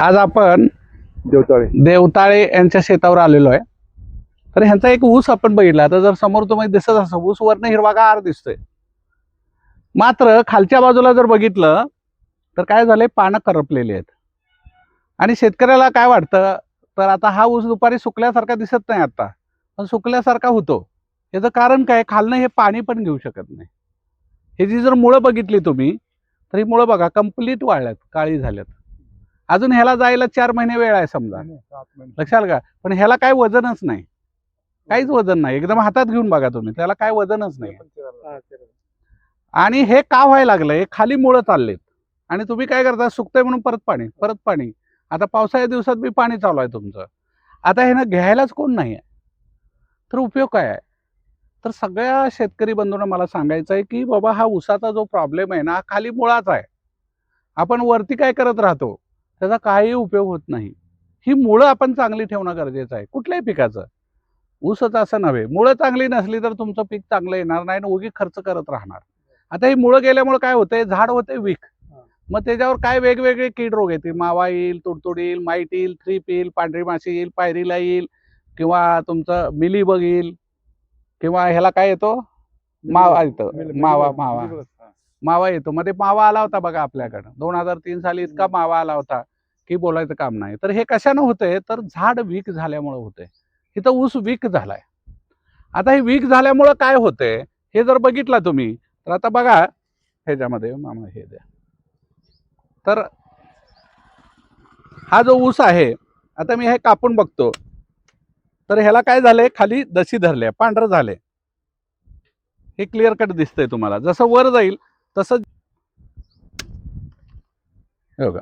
आज आपण देवताळे. देवताळे यांच्या शेतावर आलेलो आहे. तर ह्यांचा एक ऊस आपण बघितला. आता जर समोर तुम्हाला दिसत असं ऊस वरनं हिरवागार दिसतोय. मात्र खालच्या बाजूला जर बघितलं तर काय झालंय? पानं करपलेली आहेत. आणि शेतकऱ्याला काय वाटतं? तर आता हा ऊस दुपारी सुकल्यासारखा दिसत नाही आता. पण सुकल्यासारखा होतो. याचं कारण काय? खालनं हे पाणी पण घेऊ शकत नाही. हे जी जर मुळं बघितली तुम्ही तर ही मुळं बघा कंप्लीट वाळल्यात काळी झाल्यात. अजून ह्याला जायला चार महिने वेळ आहे समजा. लक्षात का पण ह्याला काय वजनच नाही. काहीच वजन नाही. एकदम हातात घेऊन बघा तुम्ही. त्याला काय वजनच नाही. आणि हे का व्हायला लागलंय खाली मुळं चाललेत. आणि तुम्ही काय करता? सुकतंय म्हणून परत पाणी परत पाणी. आता पावसाळ्या दिवसात बी पाणी चालू आहे तुमचं. आता हे ना घ्यायलाच कोण नाही आहे तर उपयोग काय आहे? तर सगळ्या शेतकरी बंधूंना मला सांगायचं आहे की बाबा हा उसाचा जो प्रॉब्लेम आहे ना हा खाली मुळाचा आहे. आपण वरती काय करत राहतो? त्याचा काही उपयोग होत नाही. ही मुळं आपण चांगली ठेवणं गरजेचं आहे. कुठल्याही पिकाचं. ऊसच असं नव्हे. मुळं चांगली नसली तर तुमचं पीक चांगलं येणार नाही आणि उगी खर्च करत राहणार. आता ही मुळं गेल्यामुळे काय होतंय? झाड होते वीक. मग त्याच्यावर काय वेगवेगळे कीड रोग येतील? मावा येईल तुडतुड येईल माईट येईल थ्रीप येईल पांढरी माशी येईल पायरीला येईल किंवा तुमचं मिलीबग येईल किंवा ह्याला काय येतो? मावा येतं. मावा मावा. मावा येतो. मध्ये मावा आला होता बघा आपल्याकडं. दोन हजार तीन साली इतका मावा आला होता की बोलायचं काम नाही. तर हे कशानं होतंय? तर झाड वीक झाल्यामुळं होतंय. इथं ऊस वीक झालाय. आता हे वीक झाल्यामुळं काय होतंय? हे जर बघितलं तुम्ही तर आता बघा ह्याच्यामध्ये मामा हे द्या. तर हा जो ऊस आहे आता मी हे कापून बघतो. तर ह्याला काय झालंय? खाली दशी धरले पांढरं झाले हे क्लिअर कट दिसतंय तुम्हाला. जसं वर जाईल तसं हे बघा.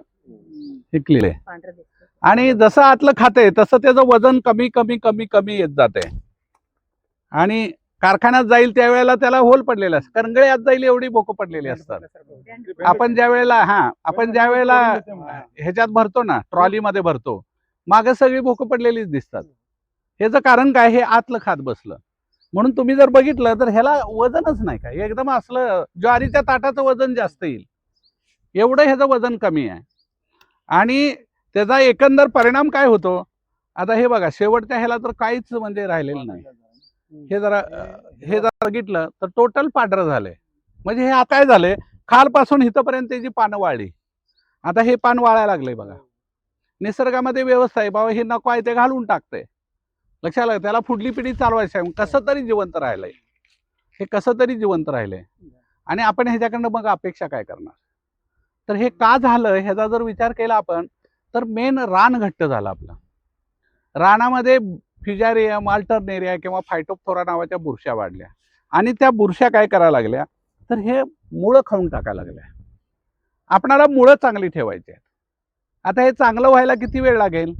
हे क्लिअर आहे पांढरं दिसतं. आणि जसं आतलं खाते तसं त्याचं वजन कमी कमी कमी कमी येत जाते. आणि कारखान्यात जाईल त्यावेळेला त्याला होल पडलेले असतात. करंगळे जाईल एवढी बोकं पडलेली असतात. आपण ज्या वेळेला हा आपण ज्या वेळेला ह्याच्यात भरतो ना ट्रॉलीमध्ये भरतो मागे सगळी भोकं पडलेलीच दिसतात. ह्याचं कारण काय? हे आतलं खात बसलं. म्हणून तुम्ही जर बघितलं तर ह्याला वजनच नाही काय. एकदम असलं ज्वारीच्या ताटाचं वजन जास्त येईल. एवढं ह्याचं वजन कमी आहे. आणि त्याचा एकंदर परिणाम काय होतो? आता हे बघा शेवटच्या ह्याला तर काहीच म्हणजे राहिलेलं नाही. हे जरा हे जर बघितलं तर टोटल पांढरं झालंय. म्हणजे हे आता काय झालंय? खालपासून इथपर्यंत त्याची पानं वाळली आता हे पान वाळायला लागलंय बघा. निसर्गामध्ये व्यवस्था आहे. बाबा हे नको आहे ते घालून टाकते लक्षात आलं त्याला पुढली पिढी चालवायची आहे. कसं तरी जिवंत राहिलंय. हे कसं तरी जिवंत राहिलंय. आणि आपण ह्याच्याकडनं मग अपेक्षा काय करणार? तर हे का झालं? ह्याचा जर विचार केला आपण तर मेन रान घट्ट झालं आपलं. रानामध्ये फिजारियम अल्टरनेरिया किंवा फायटोपथोरा नावाच्या बुरश्या वाढल्या. आणि त्या बुरश्या काय करायला लागल्या? तर हे मुळं खाऊन टाकायला लागल्या. आपणाला मुळं चांगली ठेवायची आहेत. आता हे चांगलं व्हायला किती वेळ लागेल?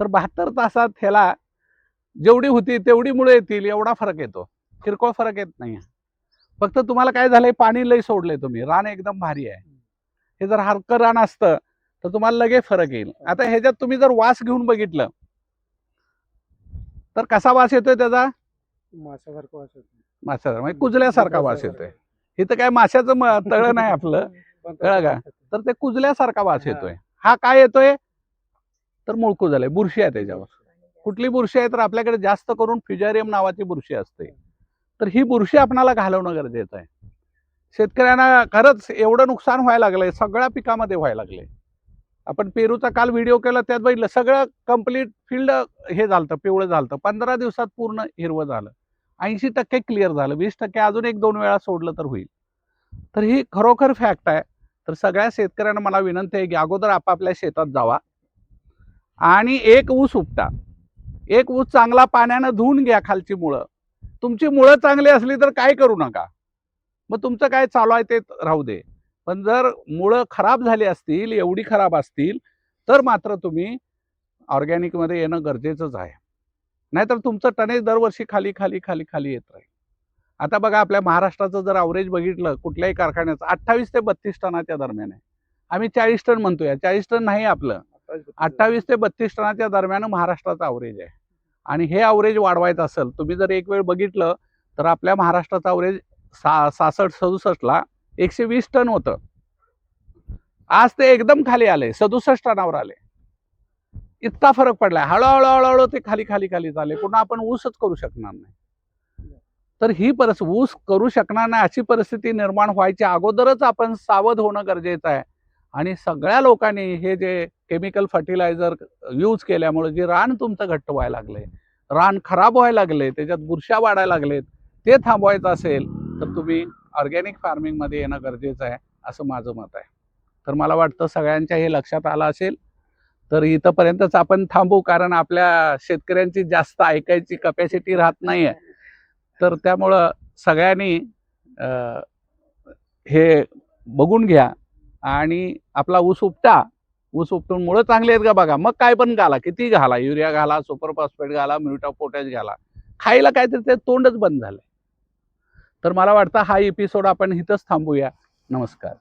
तर बहात्तर तासात ह्याला जेवढी होती तेवढी मुळं येतील एवढा फरक येतो. किरकोळ फरक येत नाही फक्त तुम्हाला काय झालंय पाणी लई सोडलंय तुम्ही. रान एकदम भारी आहे. हे जर हलकं रान असतं तर तुम्हाला लगेच फरक येईल. आता ह्याच्यात तुम्ही जर वास घेऊन बघितलं तर कसा वास येतोय त्याचा? माशासारखं वास येतो. माशाचा म्हणजे कुजल्यासारखा वास येतोय. इथं काय माशाचं तळं नाही आपलं. कळलं का? तर ते कुजल्यासारखा वास येतोय. हा काय येतोय? तर मूळ कुजलाय बुरशी आहे त्याच्यावर. कुठली बुरशी आहे तर आपल्याकडे जास्त करून फ्युजारियम नावाची बुरशी असते. तर ही बुरशी आपणाला घालवणं गरजेचं आहे. शेतकऱ्यांना खरंच एवढं नुकसान व्हायला लागलंय सगळ्या पिकामध्ये व्हायला लागले आपण पेरूचा काल व्हिडिओ केला त्यात बघितलं सगळं कंप्लीट फील्ड हे झालं पिवळं झालं पंधरा दिवसात पूर्ण हिरवं झालं. ऐंशी टक्के क्लिअर झालं. वीस टक्के अजून एक दोन वेळा सोडलं तर होईल. तर ही खरोखर फॅक्ट आहे. तर सगळ्या शेतकऱ्यांना मला विनंती आहे की अगोदर आपापल्या शेतात जावा. आणि एक ऊस उपटा. एक ऊस चांगला पाण्यानं धुवून घ्या खालची मुळं. तुमची मुळं चांगली असली तर काय करू नका. मग तुमचं काय चालू आहे ते राहू दे. पण जर मुळं खराब झाली असतील एवढी खराब असतील तर मात्र तुम्ही ऑर्गॅनिकमध्ये येणं गरजेचंच आहे. नाहीतर तुमचं टनेज दरवर्षी खाली खाली खाली खाली येत राहील. आता बघा आपल्या महाराष्ट्राचं जर अवरेज बघितलं कुठल्याही कारखान्याचं अठ्ठावीस ते बत्तीस टनाच्या दरम्यान आहे. आम्ही चाळीस टन म्हणतोय. चाळीस टन नाही आपलं. अठ्ठावीस ते बत्तीस टनाच्या दरम्यान महाराष्ट्राचा अवरेज आहे. आणि हे अवरेज वाढवायचं असेल तुम्ही जर एक वेळ बघितलं तर आपल्या महाराष्ट्राचा अवरेज सा सासष्ट सदुसष्टला एकशे वीस टन होतं. आज ते एकदम खाली आले सदुसष्ट टनावर आले. इतका फरक पडलाय. हळूहळू हळूहळू ते खाली खाली खाली चालले पुन्हा आपण ऊसच करू शकणार नाही. तर ही परिस्थिती ऊस करू शकणार नाही अशी परिस्थिती निर्माण व्हायच्या अगोदरच आपण सावध होणं गरजेचं आहे. आणि सगळ्या लोकांनी हे जे केमिकल फर्टिलायझर यूज केल्यामुळे जे रान तुमचं घट्ट व्हायला लागले रान खराब व्हायला लागले त्याच्यात बुरशा वाढायला लागलेत ते थांबवायचं असेल तर तुम्ही ऑर्गॅनिक फार्मिंगमध्ये येणं गरजेचं आहे असं माझं मत आहे. तर मला वाटतं सगळ्यांच्या हे लक्षात आलं असेल तर इथंपर्यंतच आपण थांबू कारण आपल्या शेतकऱ्यांची जास्त ऐकायची कपॅसिटी राहत नाही आहे तर त्यामुळं सगळ्यांनी हे बघून घ्या आणि आपला ऊस उपटा ऊस उपटून मुळं चांगले आहेत का बघा? मग काय पण घाला किती घाला? युरिया घाला सुपर फॉस्फेट घाला म्युटा पोटॅश घाला. खायला काहीतरी ते तोंडच बंद झालंय. तर मला वाटतं हा एपिसोड आपण इथंच थांबूया. नमस्कार.